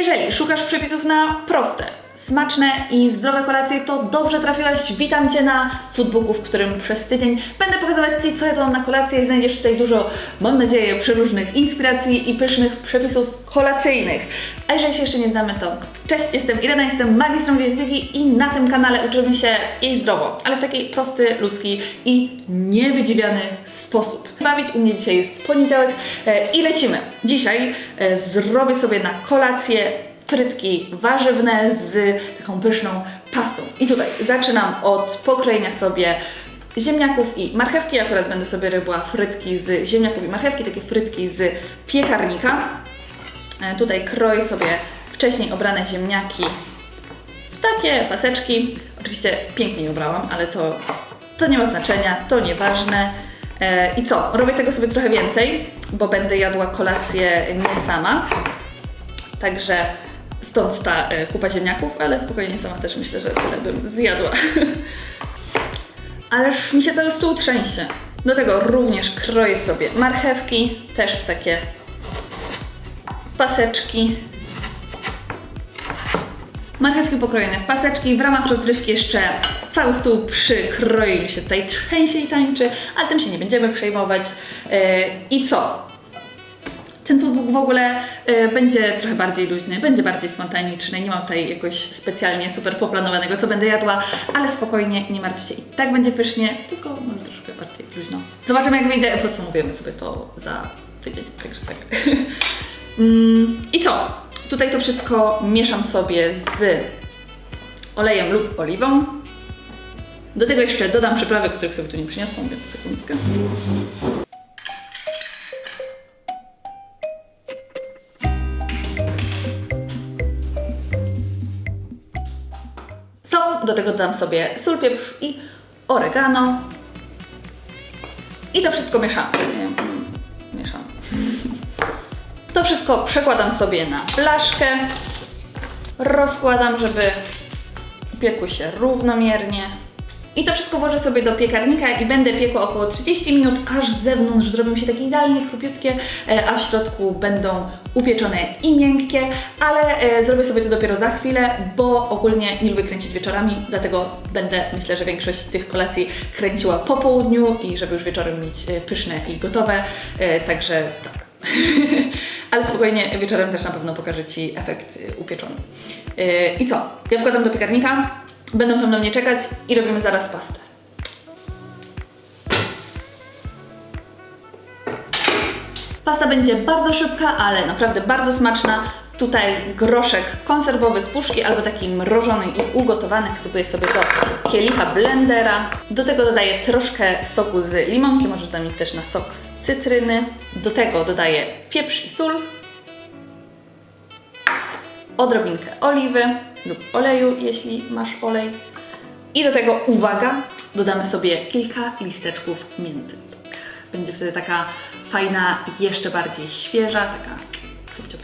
Jeżeli szukasz przepisów na proste, smaczne i zdrowe kolacje, to dobrze trafiłaś. Witam Cię na Foodbooku, w którym przez tydzień będę pokazywać Ci, co ja tu mam na kolację. Znajdziesz tutaj dużo, mam nadzieję, przeróżnych inspiracji i pysznych przepisów kolacyjnych. A jeżeli się jeszcze nie znamy, to cześć, jestem Irena, jestem magistrą dietetyki i na tym kanale uczymy się jeść zdrowo, ale w taki prosty, ludzki i niewydziwiany sposób. Bawić u mnie dzisiaj jest poniedziałek e, i lecimy. Dzisiaj e, zrobię sobie na kolację frytki warzywne z taką pyszną pastą. I tutaj zaczynam od pokrojenia sobie ziemniaków i marchewki. Akurat będę sobie robiła frytki z ziemniaków i marchewki, takie frytki z piekarnika. E, Tutaj kroję sobie wcześniej obrane ziemniaki w takie paseczki. Oczywiście pięknie je obrałam, ale to, to nie ma znaczenia, to nieważne. E, I co? Robię tego sobie trochę więcej, bo będę jadła kolację nie sama. Także stąd ta e, kupa ziemniaków, ale spokojnie sama też myślę, że tyle bym zjadła. Ależ mi się cały stół trzęsie. Do tego również kroję sobie marchewki, też w takie paseczki. Marchewki pokrojone w paseczki, w ramach rozrywki jeszcze cały stół przy krojeniu się tutaj trzęsie i tańczy, ale tym się nie będziemy przejmować. Yy, I co? Ten foodbook w ogóle y, będzie trochę bardziej luźny, będzie bardziej spontaniczny. Nie mam tutaj jakoś specjalnie super poplanowanego, co będę jadła, ale spokojnie, nie martwcie się. I tak będzie pysznie, tylko może troszkę bardziej luźno. Zobaczymy, jak wyjdzie, podsumowujemy sobie to za tydzień. Także tak. Mm, I co? Tutaj to wszystko mieszam sobie z olejem lub oliwą. Do tego jeszcze dodam przyprawy, których sobie tu nie przyniosłam, więc sekundkę. Co? Do tego dodam sobie sól, pieprz i oregano. I to wszystko mieszam. Wszystko przekładam sobie na flaszkę. Rozkładam, żeby piekły się równomiernie. I to wszystko włożę sobie do piekarnika i będę piekła około 30 minut, aż z zewnątrz zrobią się takie idealnie chrupiutkie, e, a w środku będą upieczone i miękkie, ale e, zrobię sobie to dopiero za chwilę, bo ogólnie nie lubię kręcić wieczorami, dlatego będę, myślę, że większość tych kolacji kręciła po południu i żeby już wieczorem mieć e, pyszne i gotowe, także tak. Ale spokojnie, wieczorem też na pewno pokażę Ci efekt y, upieczony. Yy, I co? Ja wkładam do piekarnika, będą tam na mnie czekać i robimy zaraz pastę. Pasta będzie bardzo szybka, ale naprawdę bardzo smaczna. Tutaj groszek konserwowy z puszki albo taki mrożony i ugotowany. Wsypuję sobie do kielicha blendera. Do tego dodaję troszkę soku z limonki, możesz zamienić też na sok z cytryny. Do tego dodaję pieprz i sól. Odrobinkę oliwy lub oleju, jeśli masz olej. I do tego, uwaga, dodamy sobie kilka listeczków mięty. Będzie wtedy taka fajna, jeszcze bardziej świeża, taka będzie.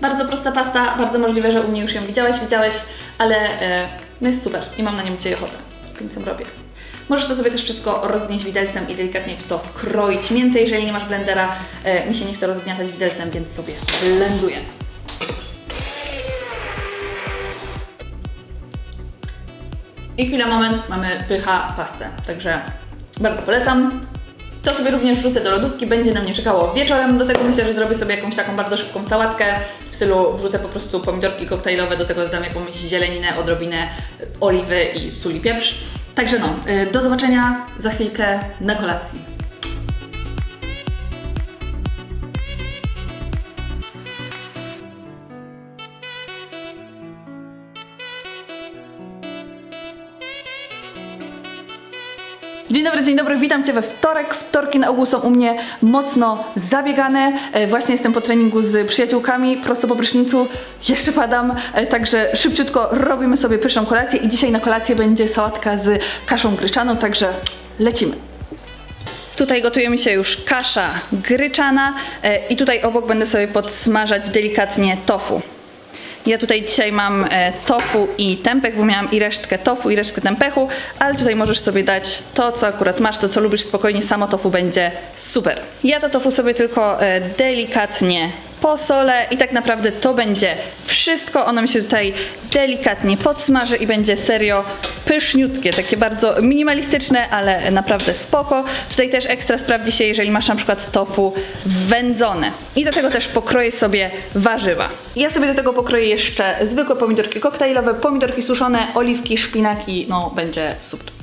Bardzo prosta pasta, bardzo możliwe, że u mnie już ją widziałeś, widziałeś, ale e, no jest super i mam na nią dzisiaj ochotę, więc ją robię. Możesz to sobie też wszystko rozgnieść widelcem i delikatnie w to wkroić miętę, jeżeli nie masz blendera. E, mi się nie chce rozgniatać widelcem, więc sobie blenduję. I chwila, moment, mamy pycha pastę, także bardzo polecam. To sobie również wrzucę do lodówki, będzie na mnie czekało wieczorem. Do tego myślę, że zrobię sobie jakąś taką bardzo szybką sałatkę. W stylu wrzucę po prostu pomidorki koktajlowe, do tego dodam jakąś zieleninę, odrobinę oliwy i sól i pieprz. Także no, y, do zobaczenia za chwilkę na kolacji. Dzień dobry, dzień dobry, witam Cię we wtorek. Wtorki na ogół są u mnie mocno zabiegane. E, Właśnie jestem po treningu z przyjaciółkami, prosto po prysznicu. Jeszcze padam, e, także szybciutko robimy sobie pyszną kolację i dzisiaj na kolację będzie sałatka z kaszą gryczaną, także lecimy. Tutaj gotuje mi się już kasza gryczana e, i tutaj obok będę sobie podsmażać delikatnie tofu. Ja tutaj dzisiaj mam e, tofu i tempeh, bo miałam i resztkę tofu i resztkę tempechu, ale tutaj możesz sobie dać to, co akurat masz, to co lubisz spokojnie, samo tofu będzie super. Ja to tofu sobie tylko e, delikatnie posolę i tak naprawdę to będzie wszystko. Ono mi się tutaj delikatnie podsmaży i będzie serio pyszniutkie, takie bardzo minimalistyczne, ale naprawdę spoko. Tutaj też ekstra sprawdzi się, jeżeli masz na przykład tofu wędzone. I do tego też pokroję sobie warzywa. Ja sobie do tego pokroję jeszcze zwykłe pomidorki koktajlowe, pomidorki suszone, oliwki, szpinak i no będzie super.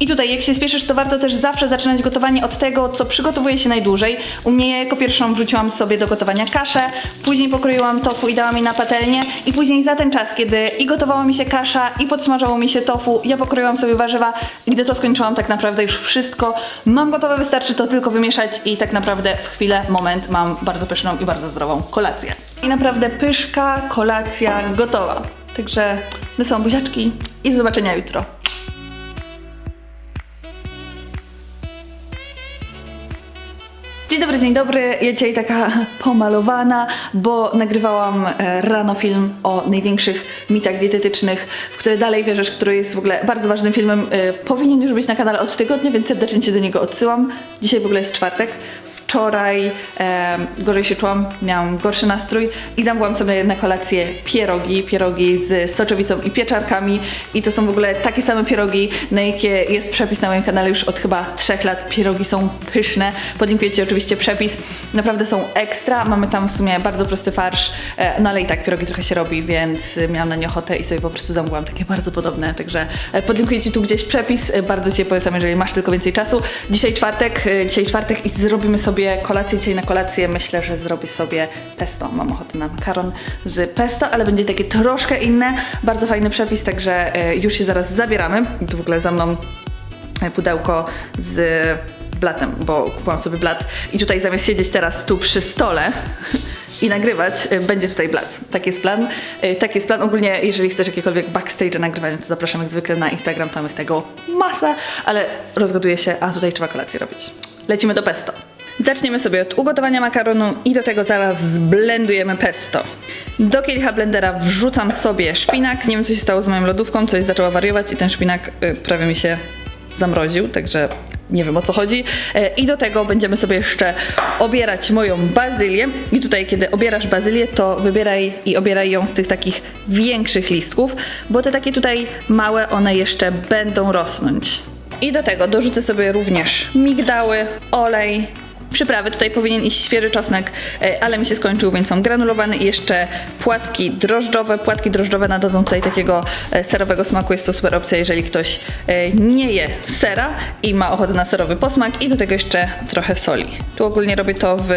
I tutaj, jak się spieszysz, to warto też zawsze zaczynać gotowanie od tego, co przygotowuje się najdłużej. U mnie ja jako pierwszą wrzuciłam sobie do gotowania kaszę, później pokroiłam tofu i dałam jej na patelnię i później za ten czas, kiedy i gotowała mi się kasza i podsmażało mi się tofu, ja pokroiłam sobie warzywa i gdy to skończyłam tak naprawdę już wszystko. Mam gotowe, wystarczy to tylko wymieszać i tak naprawdę w chwilę, moment mam bardzo pyszną i bardzo zdrową kolację. I naprawdę pyszka, kolacja gotowa. Także my są buziaczki i do zobaczenia jutro. Dzień dobry, dzień dobry. Ja dzisiaj taka pomalowana, bo nagrywałam e, rano film o największych mitach dietetycznych, w które dalej wierzysz, który jest w ogóle bardzo ważnym filmem. E, Powinien już być na kanale od tygodnia, więc serdecznie Cię do niego odsyłam. Dzisiaj w ogóle jest czwartek. Wczoraj e, gorzej się czułam, miałam gorszy nastrój i zamówiłam sobie na kolację pierogi, pierogi z soczewicą i pieczarkami i to są w ogóle takie same pierogi, na jakie jest przepis na moim kanale już od chyba trzech lat. Pierogi są pyszne. Podziękuję Ci oczywiście przepis. Naprawdę są ekstra. Mamy tam w sumie bardzo prosty farsz, e, no ale i tak pierogi trochę się robi, więc miałam na nie ochotę i sobie po prostu zamówiłam takie bardzo podobne. Także e, Ci tu gdzieś przepis. E, Bardzo Ci polecam, jeżeli masz tylko więcej czasu. Dzisiaj czwartek, e, dzisiaj czwartek i zrobimy sobie kolację. Dzisiaj na kolację myślę, że zrobię sobie pesto. Mam ochotę na makaron z pesto, ale będzie takie troszkę inne. Bardzo fajny przepis, także e, już się zaraz zabieramy. Tu w ogóle za mną e, pudełko z blatem, bo kupiłam sobie blat i tutaj zamiast siedzieć teraz tu przy stole i nagrywać, y, będzie tutaj blat. Tak jest plan. Y, Tak jest plan. Ogólnie, jeżeli chcesz jakiekolwiek backstage nagrywania, to zapraszam jak zwykle na Instagram, tam jest tego masa, ale rozgaduję się, a tutaj trzeba kolację robić. Lecimy do pesto. Zaczniemy sobie od ugotowania makaronu i do tego zaraz zblendujemy pesto. Do kielicha blendera wrzucam sobie szpinak. Nie wiem co się stało z moją lodówką, coś zaczęła wariować i ten szpinak y, prawie mi się zamroził, także nie wiem o co chodzi. E, I do tego będziemy sobie jeszcze obierać moją bazylię. I tutaj, kiedy obierasz bazylię, to wybieraj i obieraj ją z tych takich większych listków, bo te takie tutaj małe, one jeszcze będą rosnąć. I do tego dorzucę sobie również migdały, olej, Przyprawy, tutaj powinien iść świeży czosnek, e, ale mi się skończył, więc mam granulowany i jeszcze płatki drożdżowe. Płatki drożdżowe nadadzą tutaj takiego e, serowego smaku, jest to super opcja, jeżeli ktoś e, nie je sera i ma ochotę na serowy posmak i do tego jeszcze trochę soli. Tu ogólnie robię to w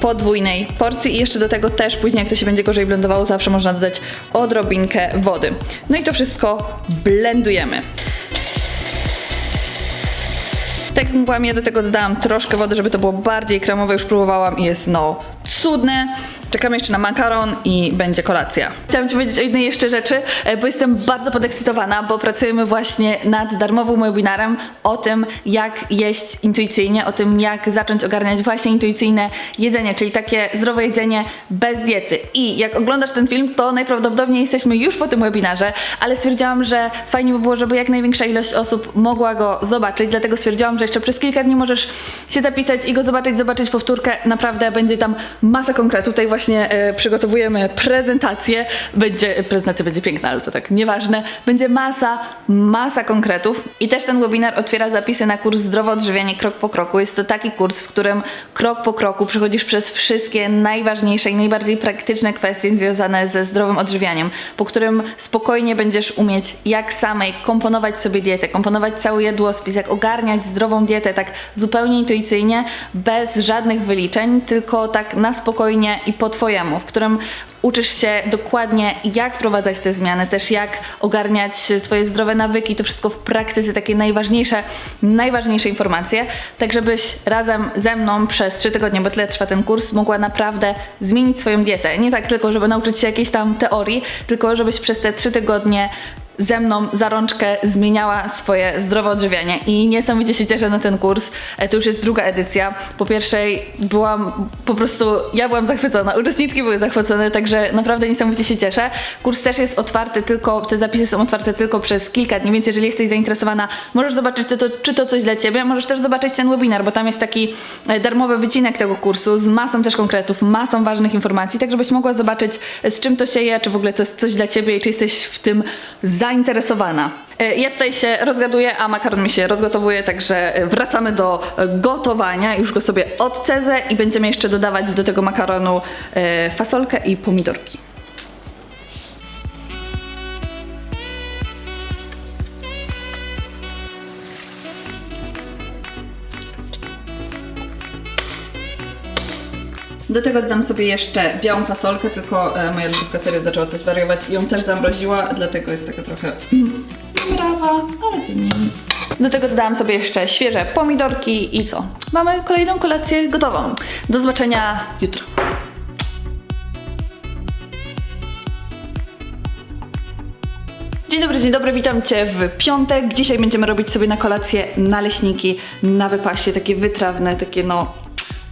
podwójnej porcji i jeszcze do tego też później jak to się będzie gorzej blendowało zawsze można dodać odrobinkę wody. No i to wszystko blendujemy. Tak jak mówiłam, ja do tego dodałam troszkę wody, żeby to było bardziej kremowe. Już próbowałam i jest no cudne. Czekamy jeszcze na makaron i będzie kolacja. Chciałam Ci powiedzieć o jednej jeszcze rzeczy, e, bo jestem bardzo podekscytowana, bo pracujemy właśnie nad darmowym webinarem o tym, jak jeść intuicyjnie, o tym, jak zacząć ogarniać właśnie intuicyjne jedzenie, czyli takie zdrowe jedzenie bez diety. I jak oglądasz ten film, to najprawdopodobniej jesteśmy już po tym webinarze, ale stwierdziłam, że fajnie by było, żeby jak największa ilość osób mogła go zobaczyć, dlatego stwierdziłam, że jeszcze przez kilka dni możesz się zapisać i go zobaczyć, zobaczyć powtórkę. Naprawdę będzie tam masa konkretów. Tutaj właśnie e, przygotowujemy prezentację. Będzie, prezentacja będzie piękna, ale to tak nieważne. Będzie masa, masa konkretów. I też ten webinar otwiera zapisy na kurs Zdrowe Odżywianie Krok po Kroku. Jest to taki kurs, w którym krok po kroku przechodzisz przez wszystkie najważniejsze i najbardziej praktyczne kwestie związane ze zdrowym odżywianiem, po którym spokojnie będziesz umieć jak samej komponować sobie dietę, komponować cały jadłospis, jak ogarniać zdrową dietę tak zupełnie intuicyjnie, bez żadnych wyliczeń, tylko tak na spokojnie i po twojemu, w którym uczysz się dokładnie, jak wprowadzać te zmiany, też jak ogarniać Twoje zdrowe nawyki, to wszystko w praktyce, takie najważniejsze, najważniejsze informacje, tak żebyś razem ze mną przez 3 tygodnie, bo tyle trwa ten kurs, mogła naprawdę zmienić swoją dietę. Nie tak tylko, żeby nauczyć się jakiejś tam teorii, tylko żebyś przez te 3 tygodnie ze mną za rączkę zmieniała swoje zdrowe odżywianie i niesamowicie się cieszę na ten kurs. E, To już jest druga edycja. Po pierwszej byłam po prostu, ja byłam zachwycona, uczestniczki były zachwycone, także naprawdę niesamowicie się cieszę. Kurs też jest otwarty tylko, te zapisy są otwarte tylko przez kilka dni, więc jeżeli jesteś zainteresowana, możesz zobaczyć, czy to, czy to coś dla Ciebie, możesz też zobaczyć ten webinar, bo tam jest taki e, darmowy wycinek tego kursu z masą też konkretów, masą ważnych informacji, tak żebyś mogła zobaczyć, z czym to się je, czy w ogóle to jest coś dla Ciebie i czy jesteś w tym zainteresowana. E, Ja tutaj się rozgaduję, a makaron mi się rozgotowuje, także e, wracamy do e, gotowania. Już go sobie odcedzę i będziemy jeszcze dodawać do tego makaronu fasolkę i pomidorki. Do tego dodam sobie jeszcze białą fasolkę, tylko e, moja lodówka serio zaczęła coś wariować i ją też zamroziła, dlatego jest taka trochę mm, ale to nic. Do tego dodałam sobie jeszcze świeże pomidorki i co? Mamy kolejną kolację gotową. Do zobaczenia jutro. Dzień dobry, dzień dobry, witam Cię w piątek. Dzisiaj będziemy robić sobie na kolację naleśniki na wypaście, takie wytrawne, takie no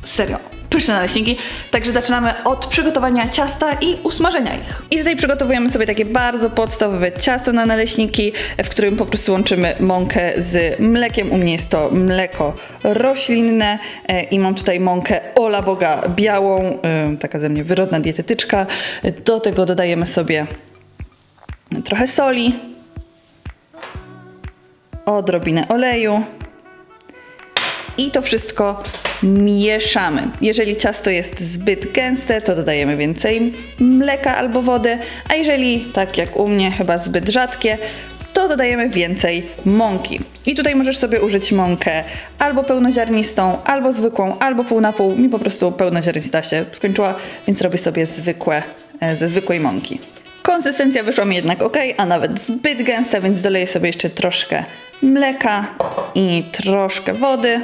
serio. Pyszne naleśniki. Także zaczynamy od przygotowania ciasta i usmażenia ich. I tutaj przygotowujemy sobie takie bardzo podstawowe ciasto na naleśniki, w którym po prostu łączymy mąkę z mlekiem. U mnie jest to mleko roślinne e, i mam tutaj mąkę Ola Boga białą, e, taka ze mnie wyrodna dietetyczka. Do tego dodajemy sobie trochę soli, odrobinę oleju i to wszystko mieszamy. Jeżeli ciasto jest zbyt gęste, to dodajemy więcej mleka albo wody, a jeżeli, tak jak u mnie, chyba zbyt rzadkie, to dodajemy więcej mąki. I tutaj możesz sobie użyć mąkę albo pełnoziarnistą, albo zwykłą, albo pół na pół. Mi po prostu pełnoziarnista się skończyła, więc robię sobie zwykłe, e, ze zwykłej mąki. Konsystencja wyszła mi jednak ok, a nawet zbyt gęsta, więc doleję sobie jeszcze troszkę mleka i troszkę wody.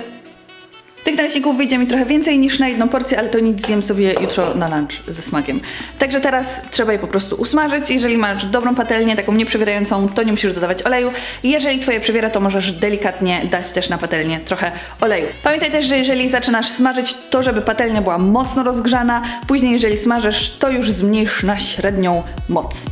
Tych naleśników wyjdzie mi trochę więcej niż na jedną porcję, ale to nic zjem sobie jutro na lunch ze smakiem. Także teraz trzeba je po prostu usmażyć. Jeżeli masz dobrą patelnię, taką nieprzewierającą, to nie musisz dodawać oleju. Jeżeli twoje przewiera, to możesz delikatnie dać też na patelnię trochę oleju. Pamiętaj też, że jeżeli zaczynasz smażyć, to żeby patelnia była mocno rozgrzana. Później, jeżeli smażysz, to już zmniejsz na średnią moc.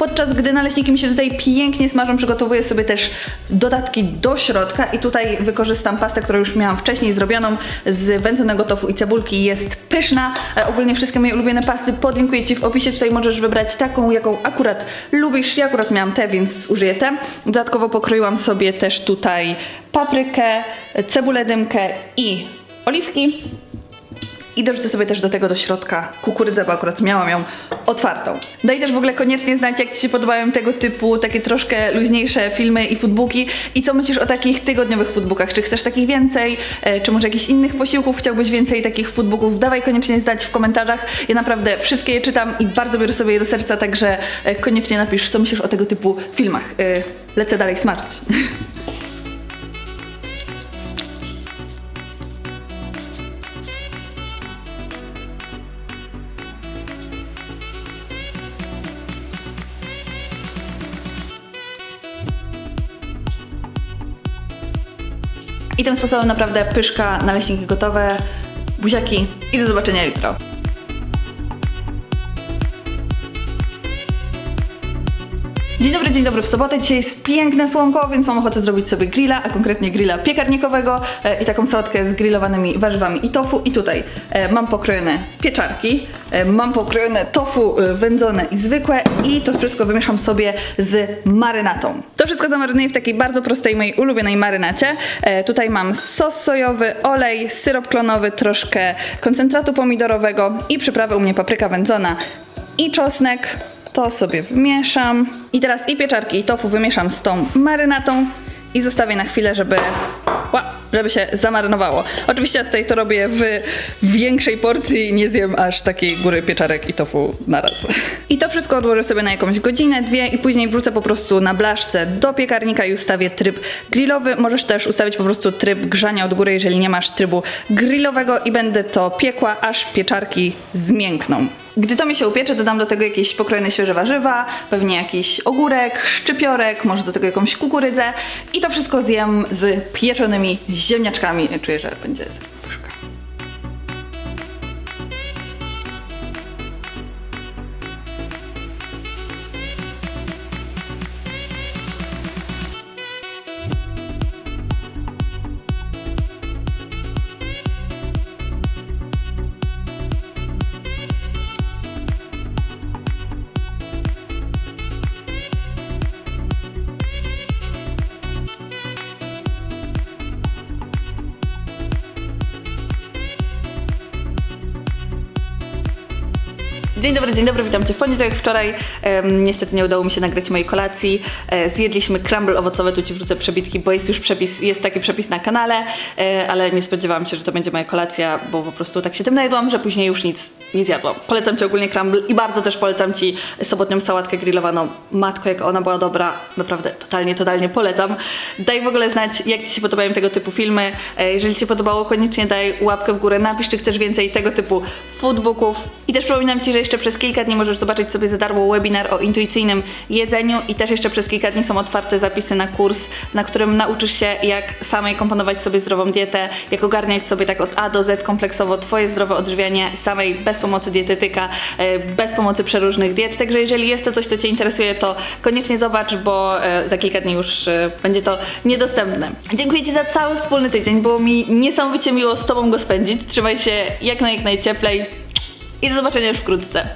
Podczas gdy naleśniki mi się tutaj pięknie smażą, przygotowuję sobie też dodatki do środka i tutaj wykorzystam pastę, którą już miałam wcześniej zrobioną z wędzonego tofu i cebulki. Jest pyszna. E, Ogólnie wszystkie moje ulubione pasty podlinkuję Ci w opisie. Tutaj możesz wybrać taką, jaką akurat lubisz. Ja akurat miałam tę, więc użyję tę. Dodatkowo pokroiłam sobie też tutaj paprykę, cebulę dymkę i oliwki. I dorzucę sobie też do tego do środka kukurydzę, bo akurat miałam ją otwartą. Daj też w ogóle koniecznie znać, jak Ci się podobają tego typu, takie troszkę luźniejsze filmy i foodbooki i co myślisz o takich tygodniowych foodbookach. Czy chcesz takich więcej, e, czy może jakichś innych posiłków chciałbyś więcej takich foodbooków? Dawaj koniecznie znać w komentarzach. Ja naprawdę wszystkie je czytam i bardzo biorę sobie je do serca, także e, koniecznie napisz, co myślisz o tego typu filmach. E, Lecę dalej smażyć. I tym sposobem naprawdę pyszka, naleśniki gotowe, buziaki i do zobaczenia jutro. Dzień dobry, w sobotę. Dzisiaj jest piękne słonko, więc mam ochotę zrobić sobie grilla, a konkretnie grilla piekarnikowego e, i taką sałatkę z grillowanymi warzywami i tofu. I tutaj e, mam pokrojone pieczarki, e, mam pokrojone tofu e, wędzone i zwykłe i to wszystko wymieszam sobie z marynatą. To wszystko zamarynuję w takiej bardzo prostej mojej ulubionej marynacie. E, tutaj mam sos sojowy, olej, syrop klonowy, troszkę koncentratu pomidorowego i przyprawy u mnie papryka wędzona i czosnek. To sobie wymieszam. I teraz i pieczarki, i tofu wymieszam z tą marynatą i zostawię na chwilę, żeby ła, żeby się zamarynowało. Oczywiście tutaj to robię w większej porcji, nie zjem aż takiej góry pieczarek i tofu naraz. I to wszystko odłożę sobie na jakąś godzinę, dwie i później wrzucę po prostu na blaszce do piekarnika i ustawię tryb grillowy. Możesz też ustawić po prostu tryb grzania od góry, jeżeli nie masz trybu grillowego i będę to piekła, aż pieczarki zmiękną. Gdy to mi się upiecze, dodam do tego jakieś pokrojone świeże warzywa, pewnie jakiś ogórek, szczypiorek, może do tego jakąś kukurydzę i to wszystko zjem z pieczonymi ziemniaczkami. Czuję, że będzie Dzień dobry, dzień dobry, witam Cię w poniedziałek. Wczoraj em, niestety nie udało mi się nagrać mojej kolacji. E, zjedliśmy crumble owocowe, tu Ci wrzucę przebitki, bo jest już przepis, jest taki przepis na kanale, e, ale nie spodziewałam się, że to będzie moja kolacja, bo po prostu tak się tym najedłam, że później już nic nie zjadłam. Polecam Ci ogólnie crumble i bardzo też polecam Ci sobotnią sałatkę grillowaną. Matko, jak ona była dobra, naprawdę totalnie, totalnie polecam. Daj w ogóle znać, jak Ci się podobają tego typu filmy. E, jeżeli Ci się podobało, koniecznie daj łapkę w górę, napisz, czy chcesz więcej tego typu foodbooków. I też przypominam Ci, że jeszcze przez kilka dni możesz zobaczyć sobie za darmo webinar o intuicyjnym jedzeniu i też jeszcze przez kilka dni są otwarte zapisy na kurs, na którym nauczysz się, jak samej komponować sobie zdrową dietę, jak ogarniać sobie tak od A do Z kompleksowo Twoje zdrowe odżywianie samej bez pomocy dietetyka, e, bez pomocy przeróżnych diet. Także jeżeli jest to coś, co Cię interesuje, to koniecznie zobacz, bo e, za kilka dni już e, będzie to niedostępne. Dziękuję Ci za cały wspólny tydzień, było mi niesamowicie miło z Tobą go spędzić. Trzymaj się jak jak najcieplej i do zobaczenia już wkrótce.